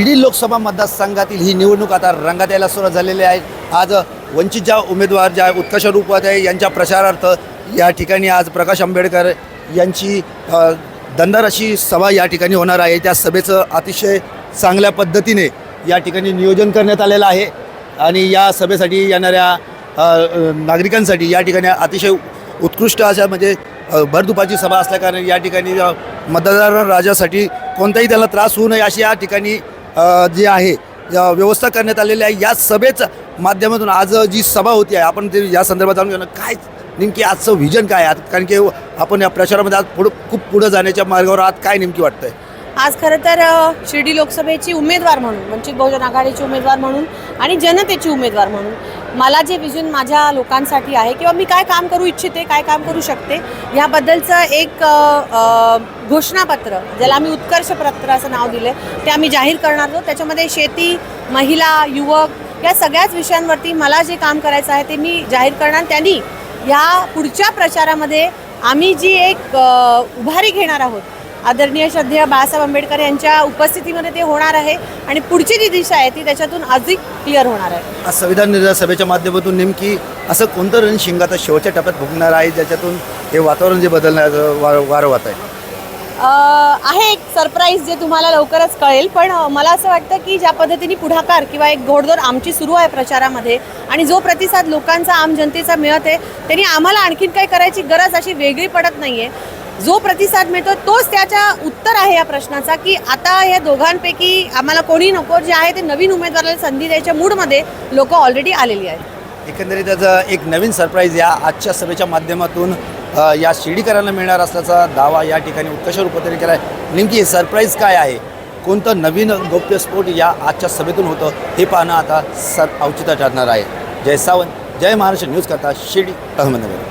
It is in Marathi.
शिर्डी लोकसभा मतदारसंघातील ही निवडणूक आता रंगात यायला सुरुवात झालेली आहे. आज वंचितच्या उमेदवार ज्या उत्कर्ष रूपात आहे यांच्या प्रचारार्थ या ठिकाणी आज प्रकाश आंबेडकर यांची अ, दंडार अशी सभा या ठिकाणी होणार आहे. त्या सभेचं अतिशय चांगल्या पद्धतीने या ठिकाणी नियोजन करण्यात आलेलं आहे. आणि या सभेसाठी येणाऱ्या नागरिकांसाठी या ठिकाणी अतिशय उत्कृष्ट अशा म्हणजे भरदुपाची सभा असल्याकारणे या ठिकाणी मतदार राजासाठी कोणताही त्याला त्रास होऊ नये अशी या ठिकाणी जी आहे व्यवस्था करण्यात आलेली आहे. या सभेचं माध्यमातून आज जी सभा होती आहे आपण ते या संदर्भात जाणून घेणं काय नेमकी आजचं व्हिजन काय आहे? कारण की आपण या प्रचारामध्ये आज पुढं खूप पुढं जाण्याच्या मार्गावर आज काय नेमकी वाटतंय? आज खरं तर शिर्डी लोकसभेची उमेदवार म्हणून वंचित बहुजन आघाडीची उमेदवार म्हणून आणि जनतेची उमेदवार म्हणून मला जे विजन माझ्या लोकांसाठी आहे किंवा मी काय काम करू इच्छिते काय काम करू शकते याबद्दलचं एक घोषणापत्र ज्याला आम्ही उत्कर्ष पत्र असं नाव दिलं ते आम्ही जाहीर करणार आहोत. त्याच्यामध्ये शेती महिला युवक या सगळ्याच विषयांवरती मला जे काम करायचं आहे ते मी जाहीर करणार. त्यांनी या पुढच्या प्रचारामध्ये आम्ही जी एक उभारी घेणार आहोत आदरणीय श्रद्धेय बाळासाहेब आंबेडकर यांच्या उपस्थितीमध्ये ते होणार आहे आणि पुढची जी दिशा आहे ती त्याच्यातून अधिक क्लिअर होणार आहे. आज संविधान निर्णय सभेच्या माध्यमातून नेमकी असं कोणतं रणशिंग आता शेवटच्या टप्प्यात फुकणार आहे ज्याच्यातून हे वातावरण जे बदलण्याचं वार वारं वाहत आहे? अ, आहे एक सरप्राईज जे तुम्हाला लवकरच कळेल पण मला असं वाटतं की ज्या पद्धतीने पुढाकार किंवा एक घोडदौड आमची सुरू आहे प्रचारामध्ये आणि जो प्रतिसाद लोकांचा आम जनतेचा मिळत आहे त्यांनी आम्हाला आणखीन काही करायची गरज अशी वेगळी पडत नाही आहे जो प्रतिसाद मिळतो तोच त्याच्या उत्तर आहे या प्रश्नाचा की आता या दोघांपैकी आम्हाला कोणी नको जे आहे ते नवीन उमेदवाराला संधी द्यायच्या मूडमध्ये लोक ऑलरेडी आलेली आहेत. एकंदरीत त्याचं एक नवीन सरप्राईज या आजच्या सभेच्या माध्यमातून या शिर्डीकरांना मिळणार असल्याचा दावा या ठिकाणी उत्कर्ष रूपतेने केला आहे नेमकी सरप्राईज काय आहे? कोणतं नवीन गौप्यस्फोट या आजच्या सभेतून होतं हे पाहणं आता सर औचित्य ठरणार आहे. जय सावंत जय महाराष्ट्र न्यूज करता शिर्डी अहमदनगर.